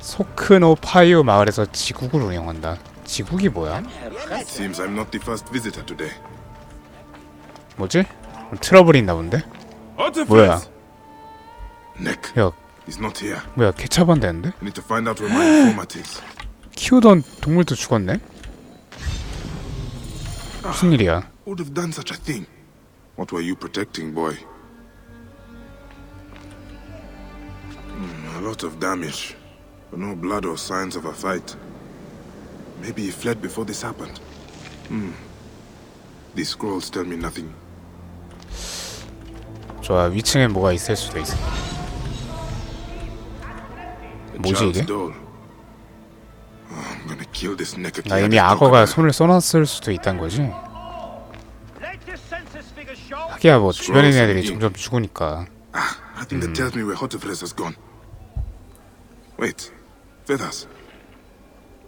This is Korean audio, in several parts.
소크노 파이오 마을에서 지국을 운영한다. 지국이 뭐야? It seems I'm not the first visitor today. 뭐지? 트러블이 있나 본데? 뭐야? Nick, 야, he's not here. 뭐야? 개차반 되는데? I need to find out where my informant is. 키우던 동물도 죽었네? 무슨 일이야? Who would have done such a thing? What were you protecting, boy? Hmm, a lot of damage, but no blood or signs of a fight. Maybe he fled before this happened. Hmm. These scrolls tell me nothing. 좋아, 위층에 뭐가 있을 수도 있어. 뭐지, 이게? doll. Oh, I'm gonna kill this Nekaki. 나 이미 악어가 손을 써놨을 수도 있다는 거지? 하기야 뭐 주변에 있는 애들이 점점 죽으니까 Ah, Wait, feathers.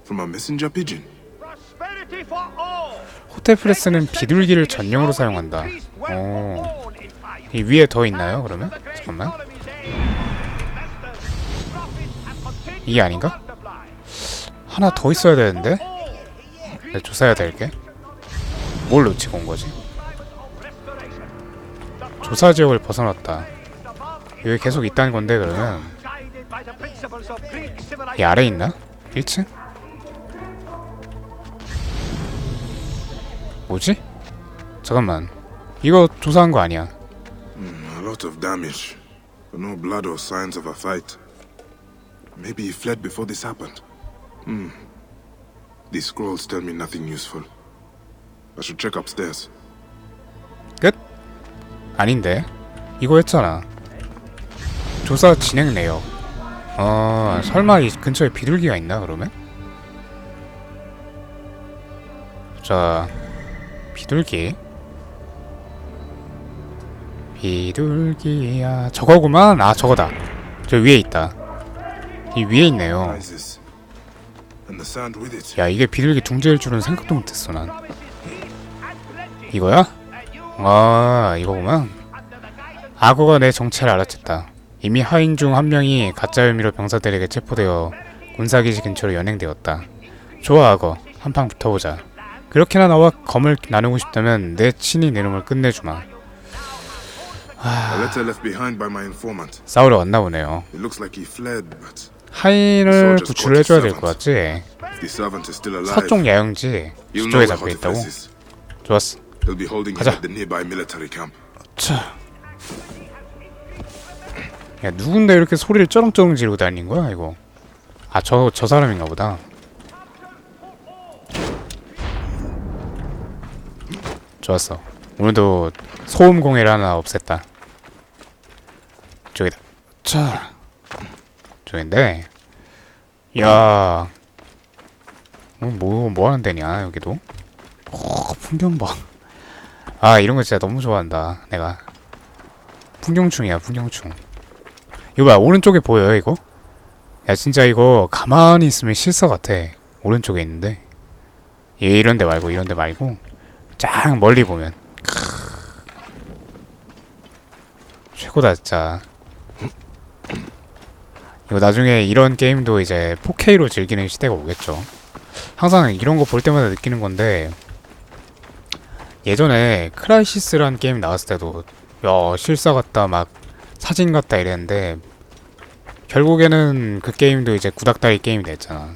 From a messenger pigeon. 호텔 프레스는 비둘기를 전용으로 사용한다. 어. 이 위에 더 있나요? 그러면 잠깐만. 이게 아닌가? 하나 더 있어야 되는데. 내가 조사해야 될 게. 뭘 놓치고 온 거지? 조사 지역을 벗어났다. 여기 계속 있다는 건데 그러면 이 아래 있나? 1층? 뭐지? 잠깐만. 이거 조사한 거 아니야. A lot of damage, but no blood or signs of a fight. Maybe he fled before this happened. Hmm. These scrolls tell me nothing useful. I should check upstairs. 끝? 아닌데. 이거 했잖아. 조사 진행 내역. 어, 설마 이 근처에 비둘기가 있나 그러면? 자, 비둘기. 비둘기야. 저거구만. 아, 저거다. 저 위에 있다. 이 위에 있네요. 야, 이게 비둘기 둥지일 줄은 생각도 못했어 난. 이거야? 아, 이거구만. 악어가 내 정체를 알아챘다. 이미 하인 중 한 명이 가짜 혐의로 병사들에게 체포되어 군사기지 근처로 연행되었다. 좋아, 악어. 한판 붙어보자. 그렇게나 너와 검을 나누고 싶다면 내 친히 내 놈을 끝내주마. Informant. 싸우러 왔나 보네요. 하인을 구출을 해줘야 될 것 같지? 서쪽 야영지 where 잡혀 있다고? 좋았어. 가자. at 야 누군데 이렇게 소리를 쩌렁쩌렁 지르고 다닌 거야 이거? 아저저 사람인가 보다. 좋았어. 오늘도 소음 공해를 하나 없앴다. 저기다. 자. 저긴데. 야. 뭐, 뭐 하는 데냐, 여기도? 어, 풍경 봐. 아 이런 거 진짜 너무 좋아한다 내가 풍경충이야 풍경충 이거 봐 오른쪽에 보여요 이거? 야 진짜 이거 가만히 있으면 실사 같아. 오른쪽에 있는데. 얘 이런 데 말고 이런 데 말고. 쫙 멀리 보면. 최고다 진짜. 이거 나중에 이런 게임도 이제 4K로 즐기는 시대가 오겠죠. 항상 이런 거 볼 때마다 느끼는 건데 예전에 크라이시스라는 게임 나왔을 때도 야 실사 같다 막 사진 같다 이랬는데 결국에는 그 게임도 이제 구닥다리 게임이 됐잖아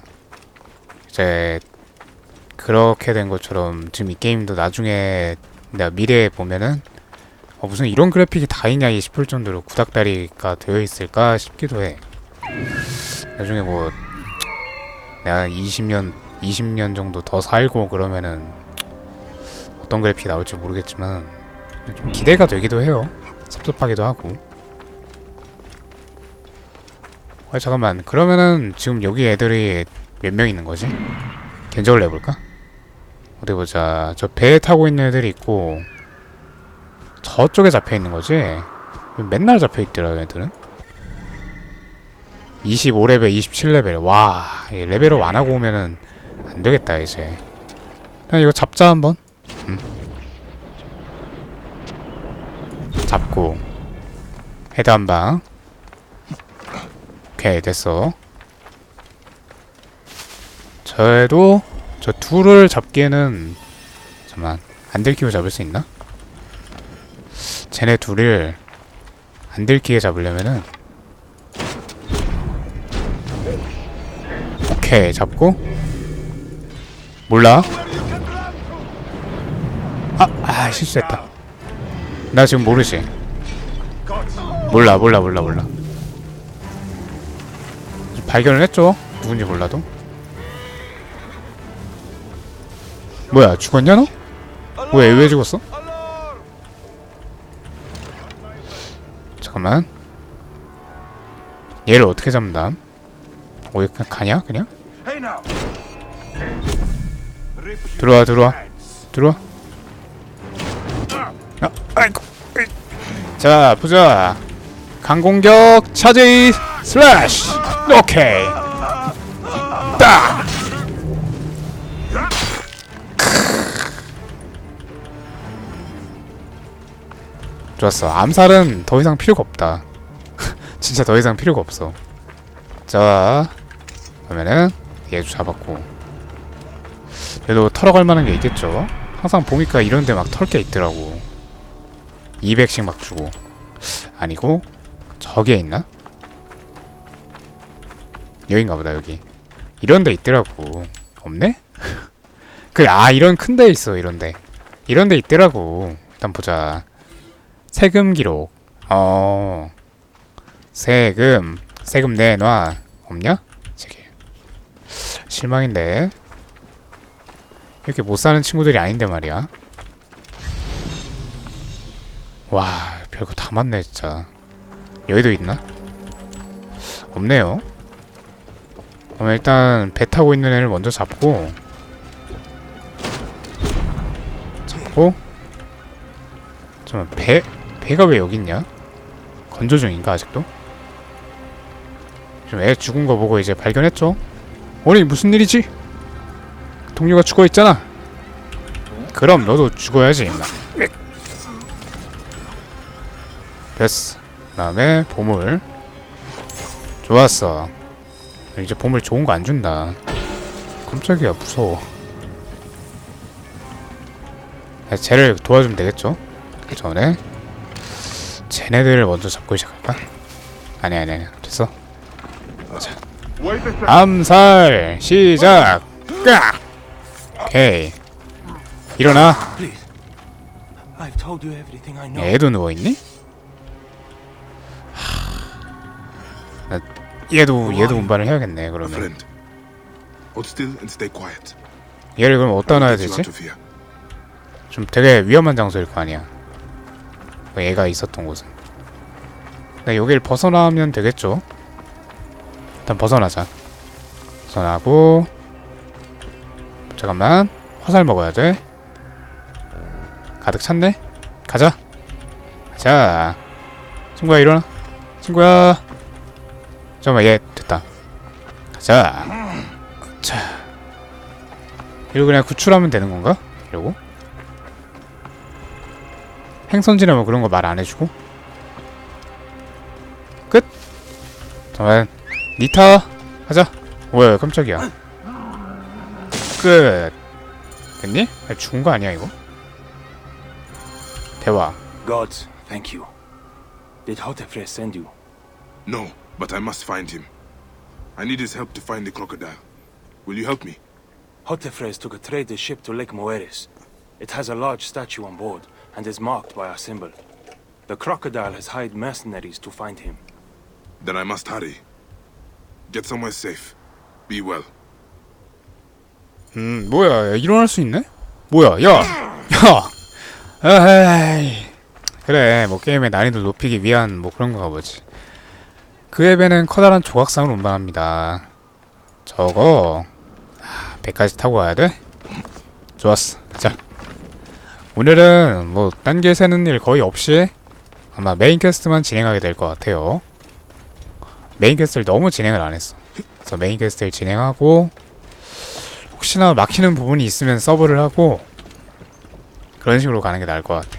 이제 그렇게 된 것처럼 지금 이 게임도 나중에 내가 미래에 보면은 어, 무슨 이런 그래픽이 다 있냐 이 싶을 정도로 구닥다리가 되어 있을까 싶기도 해 나중에 뭐 내가 20년 20년 정도 더 살고 그러면은 어떤 그래픽이 나올지 모르겠지만 좀 기대가 되기도 해요. 섭섭하기도 하고. 아 잠깐만 그러면은 지금 여기 애들이 몇 명 있는 거지? 견적을 내볼까? 어디 보자. 저 배에 타고 있는 애들이 있고 저쪽에 잡혀 있는 거지? 맨날 잡혀 있더라 애들은. 25레벨, 27레벨. 와, 이 레벨업 안 하고 오면은 안 되겠다 이제. 그냥 이거 잡자 한번. 잡고 헤드 한 방. 오케이 됐어. 저도 저 둘을 잡기에는 잠만 안 들키고 잡을 수 있나? 쟤네 둘을 안 들키게 잡으려면은 오케이 잡고. 몰라? 아, 아 실수했다. 나 지금 모르지. 몰라 몰라 몰라 몰라 발견을 했죠 누군지 몰라도 뭐야 죽었냐 너? 왜 왜 죽었어? 잠깐만 얘를 어떻게 잡는다? 어디 그냥 가냐 그냥? 들어와 들어와 들어와 아, 아이고. 자 보자 강공격 차지 슬래시 오케이. 딱. 좋았어. 암살은 더 이상 필요가 없다. 진짜 더 이상 필요가 없어. 자 그러면은 얘도 잡았고. 그래도 털어갈 만한 게 있겠죠? 항상 보니까 이런데 막 털 게 있더라고. 200씩 막 주고. 아니고 저기에 있나? 여긴가 보다 여기. 이런 데 있더라고. 없네? 그 아 이런 큰 데 있어 이런 데. 이런 데 있더라고. 일단 보자. 세금 기록. 어. 세금. 세금 내놔. 없냐? 저기 실망인데. 이렇게 못 사는 친구들이 아닌데 말이야. 와 별거 다 많네 진짜. 여기도 있나? 없네요 그럼 일단 배 타고 있는 애를 먼저 잡고 잡고 잠깐만 배 배가 왜 여기 있냐? 건조 중인가 아직도? 지금 애 죽은 거 보고 이제 발견했죠? 아니 무슨 일이지? 동료가 죽어 있잖아. 그럼 너도 죽어야지 임마. 됐어. 그 다음에 보물. 좋았어. 이제 보물 좋은 거 안 준다. 깜짝이야 무서워. 야, 쟤를 도와주면 되겠죠? 그 전에 쟤네들을 먼저 잡고 시작할까? 아니 아니 아니 됐어. 자, 암살 시작. 까. 오케이. 일어나. 애도 누워 있니? 얘도 얘도 운반을 해야겠네 그러면. friend. Hold still and stay quiet. 얘를 그럼 어디다 놔야 되지? 좀 되게 위험한 장소일 거 아니야. 그 얘가 있었던 곳은. 나 여길 벗어나면 되겠죠? 일단 벗어나자. 벗어나고 잠깐만 화살 먹어야 돼. 가득 찼네. 가자. 가자. 친구야 일어나. 친구야. 잠깐만 얘 됐다. 가자. 자. 이거 그냥 구출하면 되는 건가? 이러고. 행선지나 뭐 그런 거 말 안 해주고 끝 잠깐 니타 하자 뭐야 깜짝이야 끝 됐니? 야, 죽은 거 아니야 이거? 대화 Gods, thank you. Did Hotefres send you? No, but I must find him. I need his help to find the crocodile. Will you help me? Hotefres took a trader's ship to Lake Moeris. It has a large statue on board and is marked by our symbol. The crocodile has hired mercenaries to find him. Then I must hurry. Get somewhere safe. Be well. 음 뭐야 야, 일어날 수 있네? 뭐야 야! 야! 에이 그래 뭐 게임의 난이도 높이기 위한 뭐 그런 거가 보지 그 앱에는 커다란 조각상을 운반합니다 저거 아, 배까지 타고 가야 돼? 좋았어 자 오늘은 뭐 딴 게 새는 일 거의 없이 아마 메인 퀘스트만 진행하게 될 것 같아요 메인 퀘스트를 너무 진행을 안 했어 그래서 메인 퀘스트를 진행하고 혹시나 막히는 부분이 있으면 서브를 하고 그런 식으로 가는 게 나을 것 같아.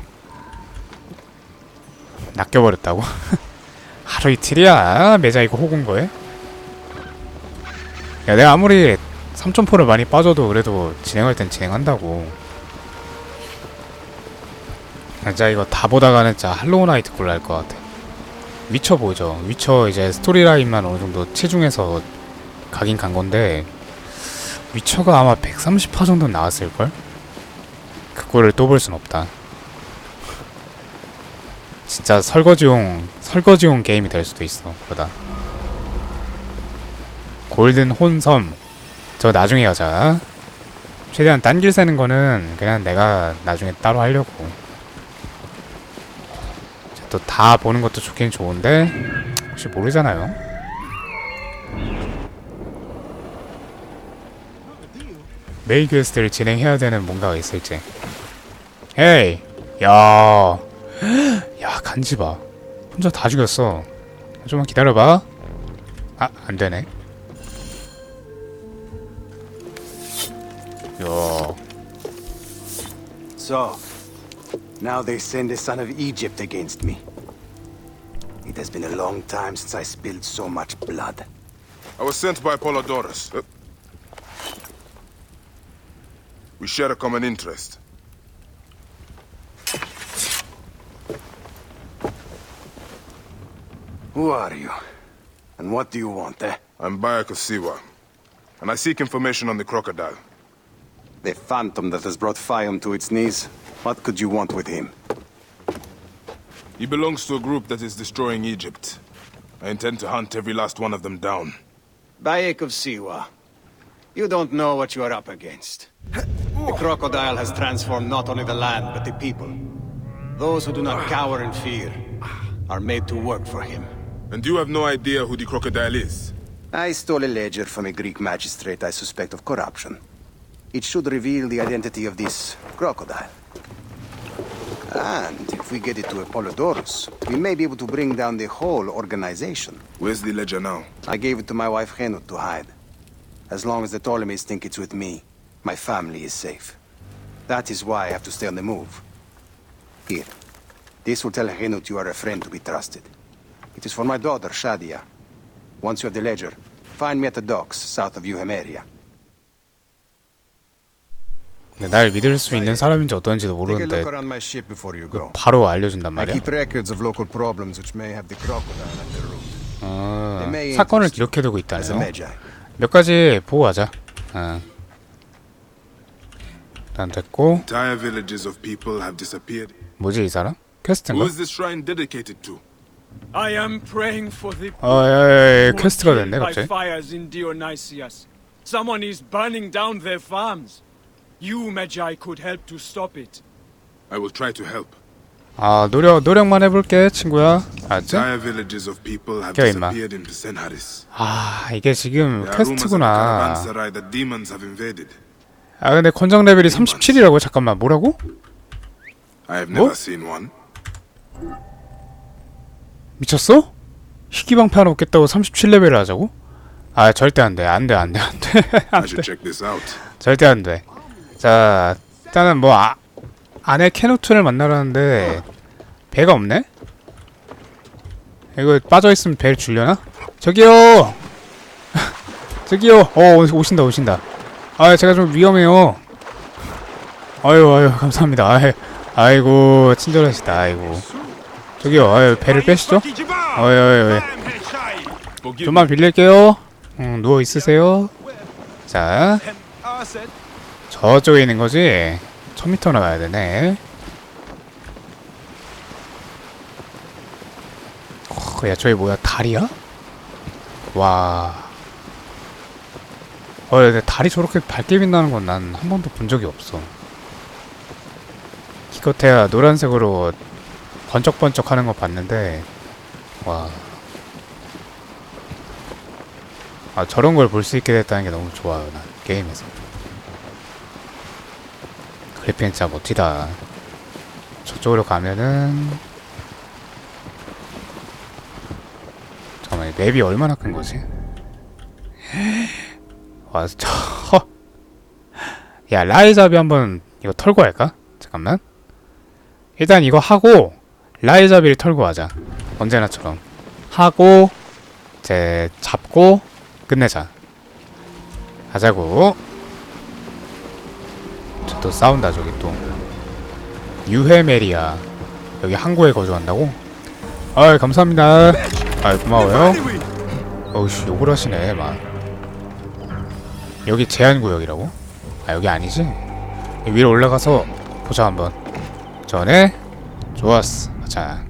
낚여버렸다고? 하루 이틀이야. 매자 이거 혹은 거에? 야 내가 아무리 3점포를 많이 빠져도 그래도 진행할 땐 진행한다고. 진짜 이거 다 보다가는 진짜 할로우 나이트 꼴로 할것 같아. 위쳐 보죠. 위쳐 이제 스토리라인만 어느 정도 체중해서 가긴 간 건데 위쳐가 아마 130화 정도 나왔을걸? 그거를 또 볼 순 없다. 진짜 설거지용 설거지용 게임이 될 수도 있어 그러다. 골든 혼섬. 저 나중에 하자. 최대한 딴길 새는 거는 그냥 내가 나중에 따로 하려고. 또 다 보는 것도 좋긴 좋은데 혹시 모르잖아요. 메일 퀘스트를 진행해야 되는 뭔가가 있을지. 헤이! 야! 야 간지 봐 혼자 다 죽였어 좀만 기다려봐 아 안되네 야 So, now they send the son of Egypt against me. It has been a long time since I spilled so much blood. I was sent by Polydorus. Uh, we share a common interest. Who are you? And what do you want, eh? I'm Bayek of Siwa, and I seek information on the crocodile. The phantom that has brought Fium to its knees? What could you want with him? He belongs to a group that is destroying Egypt. I intend to hunt every last one of them down. Bayek of Siwa. You don't know what you are up against. The crocodile has transformed not only the land, but the people. Those who do not cower in fear are made to work for him. And you have no idea who the crocodile is? I stole a ledger from a Greek magistrate I suspect of corruption. It should reveal the identity of this crocodile. And if we get it to Apollodorus, we may be able to bring down the whole organization. Where's the ledger now? I gave it to my wife Henut to hide. As long as the Ptolemies think it's with me, my family is safe. That is why I have to stay on the move. Here. This will tell Henut you are a friend to be trusted. It is for my daughter, Shadia. Once you have the ledger, find me at the docks south of Euhemeria. 근데 날 믿을 수 있는 사람인지 어떤지도 모르는데 look around my ship before you go. 바로 알려준단 I 말이야 keep records of local problems which may have the crocodile at the root. 어, may 사건을 기록해두고 있다네요. 몇 가지 보고 가자 어. 일단 됐고 Entire villages of people have disappeared. 뭐지 이 사람? Who 퀘스트인가? I am praying for the 어, 예, 예, 예, who 퀘스트가 됐네 by 갑자기 fires in Dionysius. Someone is burning down their farms. You, Magi, could help to stop it. I will try to help. 아 노력 노력만 해볼게 친구야 알았지? Entire villages of people have 껴, 임마. disappeared in Senharis. 아 이게 지금 There are rumors of 퀘스트구나 caravanserai that demons have invaded. 아 근데 권장 레벨이 37이라고? 잠깐만 뭐라고? I have 뭐? never seen one. 미쳤어? 희귀방패 하나 없겠다고 37레벨을 하자고? 아 절대 안돼 안돼 안돼 안돼 out. 절대 안돼 자 일단은 뭐 아, 안에 캐노트를 만나라는데 배가 없네? 이거 빠져있으면 배를 줄려나? 저기요 저기요 어 오- 오신다 오신다 아 제가 좀 위험해요 아유 아유 감사합니다 아이, 아이고 친절하시다 아이고 저기요 아유 배를 빼시죠? 어이 어이 어이. 좀만 빌릴게요. 음, 누워 있으세요. 자 저쪽에 있는 거지? 1000m 나 가야 되네. 어, 야 저기 뭐야? 달이야? 와. 어, 근데 달이 저렇게 밝게 빛나는 건 난 한 번도 본 적이 없어. 기껏해야 노란색으로 번쩍번쩍 하는 거 봤는데 와 아, 저런 걸 볼 수 있게 됐다는 게 너무 좋아요, 난 게임에서. 그래픽은 진짜 멋지다. 저쪽으로 가면은 잠깐만, 이 맵이 얼마나 큰 거지? 와, 저 야, 라이자비 한번 이거 털고 할까? 잠깐만. 일단 이거 하고 라이자비를 털고 하자. 언제나처럼 하고 이제 잡고 끝내자. 가자고. 저 또 싸운다 저기 또. 유헤메리아 여기 항구에 거주한다고? 아 감사합니다. 아 고마워요. 어우씨 욕을 하시네 막. 여기 제한구역이라고? 아 여기 아니지? 위로 올라가서 보자 한번. 전에 좋았어. 자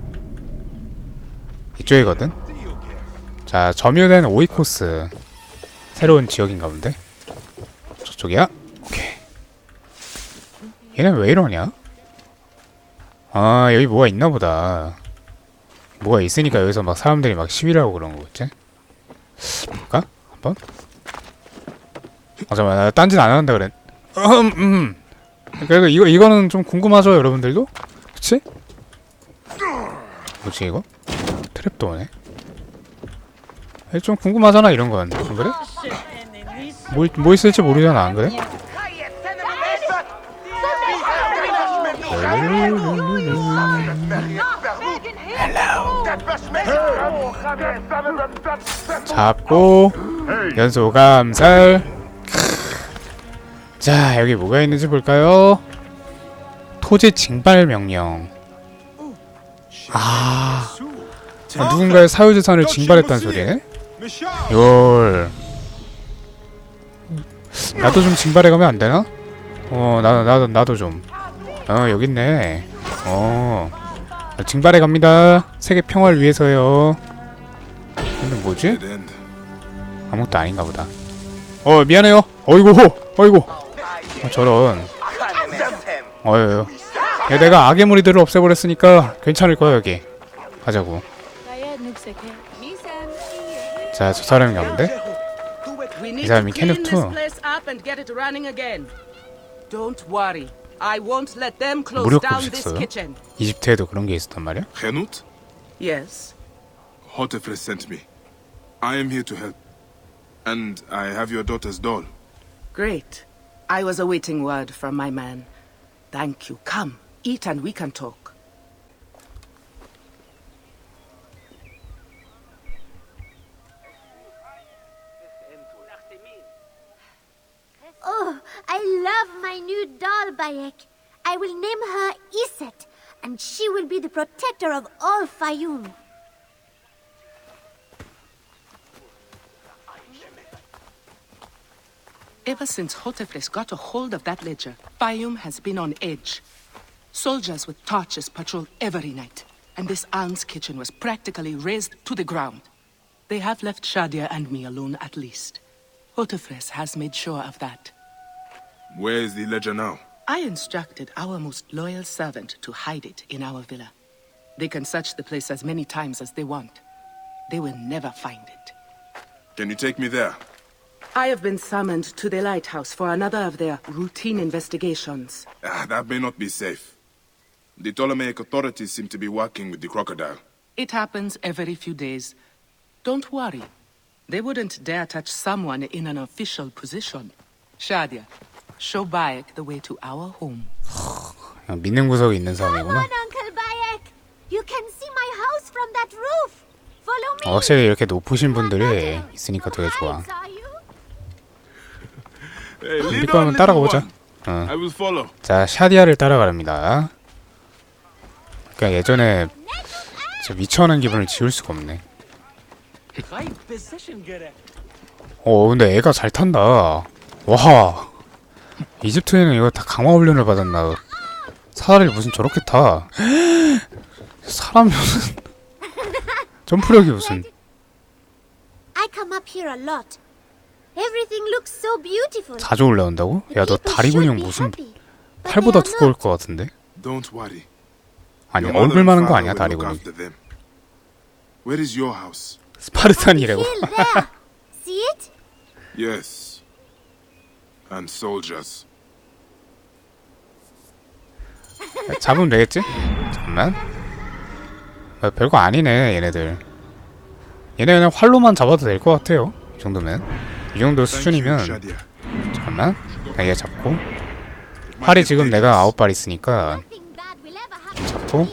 이쪽이거든. 자 점유된 오이코스 새로운 지역인가 본데. 저쪽이야? 오케이. 얘는 왜 이러냐? 아 여기 뭐가 있나 보다. 뭐가 있으니까 여기서 막 사람들이 막 시위를 하고 그런 거겠지? 볼까? 한번? 아 잠깐만 나 딴짓 안 한다 그랬 음, 음. 그래도 이거 이거는 좀 궁금하죠 여러분들도? 그치? 뭐지 이거? 트랩도어네 에이, 좀 궁금하잖아 이런 건 안 그래? 뭐, 뭐 있을지 모르잖아 안 그래? 잡고 연소 감살 자 여기 뭐가 있는지 볼까요? 토지 징발 명령 아, 아, 누군가의 사유재산을 징발했다는 소리네? 열 나도 좀 징발해가면 안 되나? 어 나도 나도 나도 좀 어 여기 있네 어 징발해 갑니다 세계 평화를 위해서요 근데 뭐지? 아무것도 아닌가 보다. 어 미안해요. 어이구 어이구. 어, 저런. 어휴. 야, 내가 악의 무리들을 없애버렸으니까 괜찮을 거야 여기. 가자고. 자 저 사람이 가본데? We need 사람이 close 무력 급식소요? 이집트에도 그런 게 있었단 말이야? Henut? Yes. Hotefres sent me. I am here to help. And I have your daughter's doll. Great. I was awaiting word from my man. Thank you. Come, eat and we can talk. Oh, I love my new doll, Bayek. I will name her Iset, and she will be the protector of all Fayum. Ever since Hotefres got a hold of that ledger, Fayum has been on edge. Soldiers with torches patrol every night, and this alms kitchen was practically razed to the ground. They have left Shadia and me alone at least. Hotefres has made sure of that. Where is the ledger now? I instructed our most loyal servant to hide it in our villa. They can search the place as many times as they want. They will never find it. Can you take me there? I have been summoned to the lighthouse for another of their routine investigations. Ah, that may not be safe. The Ptolemaic authorities seem to be working with the crocodile. It happens every few days. Don't worry. They wouldn't dare touch someone in an official position. Shadia, show Bayek the way to our home. 그냥 믿는 구석이 있는 Come 사람이구나. on, Uncle Bayek. You can see my house from that roof. Follow me. 어, 확실히 이렇게 높으신 분들이. 있으니까 되게 좋아. heights, are you? Hey, lead 거 on, 한번 little 따라가보자. one. 어. I will follow. 자, 샤디아를 따라가랍니다. 그냥 예전에 진짜 미쳐하는 기분을 지울 수가 없네. 어, 근데 애가 잘 탄다. 와. 이집트에는 이거 다 강화 훈련을 받았나. 사다리를 무슨 저렇게 타. 사람이 무슨. 점프력이 무슨. I come up here a lot. Everything looks so beautiful. 자주 올라온다고? 야, 너 다리 근육 무슨 팔보다 두꺼울. 것 같은데? Don't worry. 아니, Your mother 얼굴 and 많은 거 아니야, will 다리 look 근육이. after them. Where is your house? 스파르탄이라고. See it? Yes. And soldiers. 잡으면 되겠지? 잠깐만. 아, 별거 아니네 얘네들. 얘네 그냥 활로만 잡아도 될 것 같아요. 이 정도면. 이 정도 수준이면. 잠깐만. 그냥 얘 잡고. 활이 지금 내가 아홉 발 있으니까 you.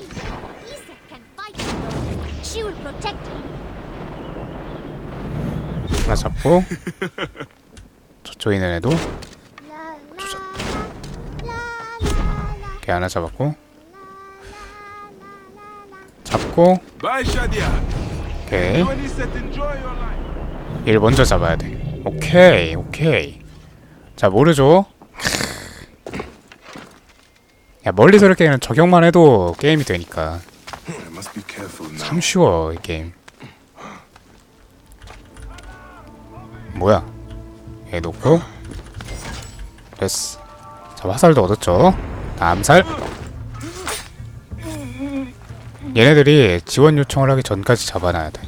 하나 잡고. 저쪽에 있는 애도 이렇게 하나 잡았고 잡고. 오케이. 얘를 먼저 잡아야 돼 오케이 오케이 자 모르죠 야 멀리서 이렇게 그냥 저격만 해도 게임이 되니까. 참 쉬워 이 게임. 뭐야? 얘 놓고. 됐어. 자 화살도 얻었죠? 암살? 얘네들이 지원 요청을 하기 전까지 잡아놔야 돼.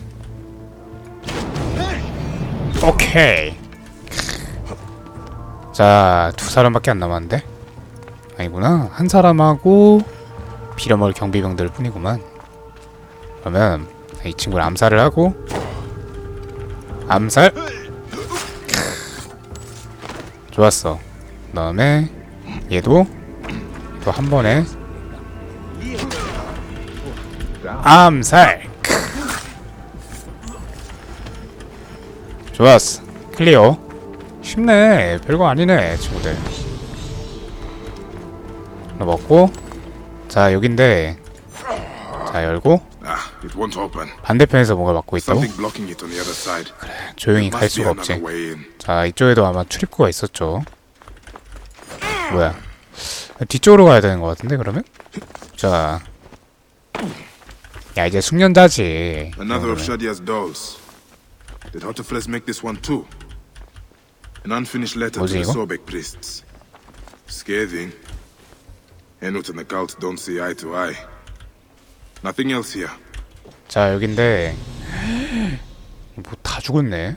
오케이. 자 두 사람밖에 안 남았는데 아니구나. 한 사람하고 빌어먹을 경비병들 뿐이구만. 그러면 이 친구를 암살을 하고 암살? 좋았어. 그 다음에 얘도 또 한 번에 암살. 좋았어. 클리어. 쉽네. 별거 아니네 친구들 먹고 자 여긴데 자 열고 Ah. 반대편에서 뭔가 막고 있다고? Side. 조용히 갈 수가 없지. 자 이쪽에도 아마 출입구가 있었죠 뭐야 뒤쪽으로 가야 되는 것 같은데 그러면? 자 야 이제 숙련자지 Another of. Shadia's dolls. Did Hotefles make this one too? An unfinished letter to the? Sobek priests. Scathing. Enut and the cult don't see eye to eye. Nothing else here. 자 여긴데 뭐 다 죽었네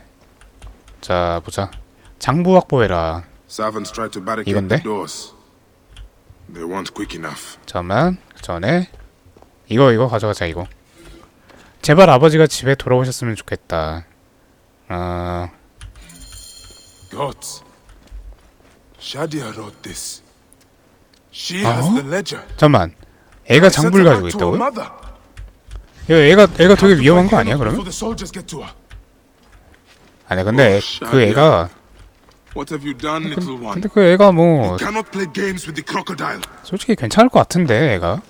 자 보자 장부 확보해라 Servants tried to barricade 이건데? the doors. They weren't quick enough. 잠깐만 그 전에 이거 이거 가져가자 이거 제발 아버지가 집에 돌아오셨으면 좋겠다 어 Gods. Shadia wrote this. Oh? ledger. 잠만 애가 장부를 가지고 mother. 야, 애가 애가 되게 위험한 거 아니야 그러면? 아니 근데 어, 그 애가? 근데 그 애가 뭐. 솔직히 괜찮을 것 같은데 애가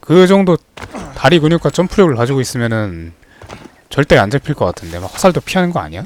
그 정도 다리 근육과 점프력을 가지고 있으면은 절대 안 잡힐 것 같은데 막 화살도 피하는 거 아니야?